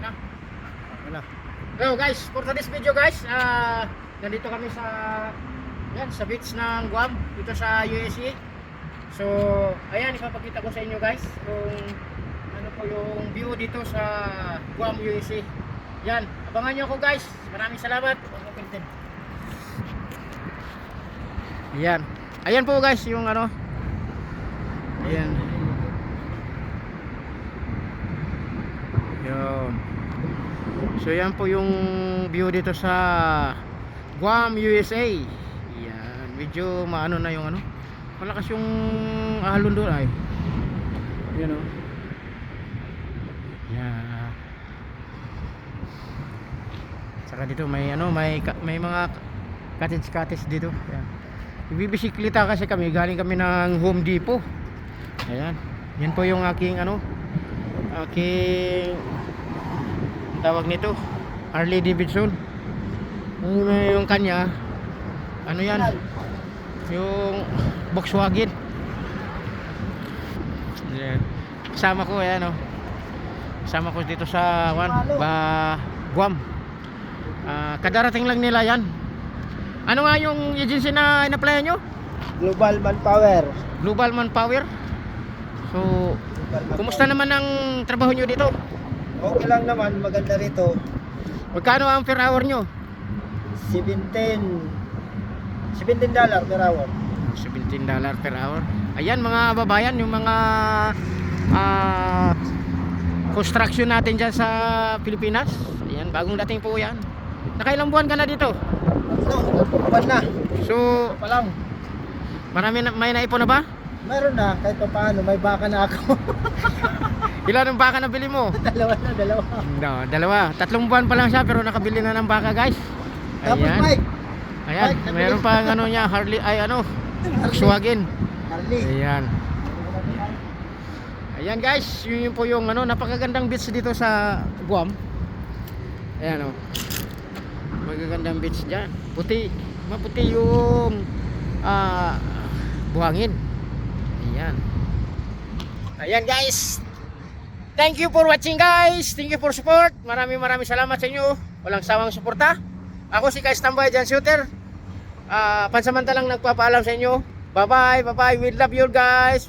Na. Wala. So guys, for today's video guys, ah nandito kami sa yan sa beach ng Guam dito sa USA. So, ayan ipapakita ko sa inyo guys kung ano po yung view dito sa Guam USA. Yan, abangan niyo ako guys. Maraming salamat. Ayan. Ayan po guys yung ano. Ayan. Yun. So yan po yung view dito sa Guam, USA. Yan. Medyo maano na yung ano. Malakas yung alon doon ay. Yan o. Yan. Saka dito may ano, may may mga cottage cottage dito. Yan. Bibisikleta kasi kami, galing kami ng Home Depot. Ayan. Yan po yung aking ano, aking tawag nito, Harley Davidson. Yung, yung kanya, ano yan? Yung Volkswagen. Yan. Kasama ko, ayan o. Kasama ko dito sa one, ba, Guam. Ah, kadarating lang nila yan. Ano nga yung agency na ina-play nyo? Global Manpower. Global Manpower. So, Global Manpower. kumusta naman ang trabaho nyo dito? Okay lang naman, maganda rito. Magkano ang per hour nyo? 17 17 dollar per hour. 17 dollar per hour. Ayan mga babayan, yung mga ah, construction natin dyan sa Pilipinas. Ayan, bagong dating po yan. Nakailang buwan ka na dito? Ano? Buwan na. So, Pa lang. marami na, may naipon na ba? Meron na, kahit pa paano, may baka na ako. Ilan ang baka nabili mo? dalawa na, dalawa. No, dalawa. Tatlong buwan pa lang siya pero nakabili na ng baka guys. Tapos Ayan. Mike, Ayan, Mike, nabili. meron pa ang ano niya, Harley, ay ano, Volkswagen. Harley. Ayan. Ayan guys, yun, yun po yung ano, napakagandang beach dito sa Guam. Ayan oh. Magagandang beach diyan. Puti, maputi yung ah buhangin. Ayan. Ayan guys. Thank you for watching guys. Thank you for support. Maraming maraming salamat sa inyo. Walang sawang suporta. Ako si Kai Stambay Jan Shooter. Ah, pansamantalang nagpapaalam sa inyo. Bye bye, bye bye. We love you guys.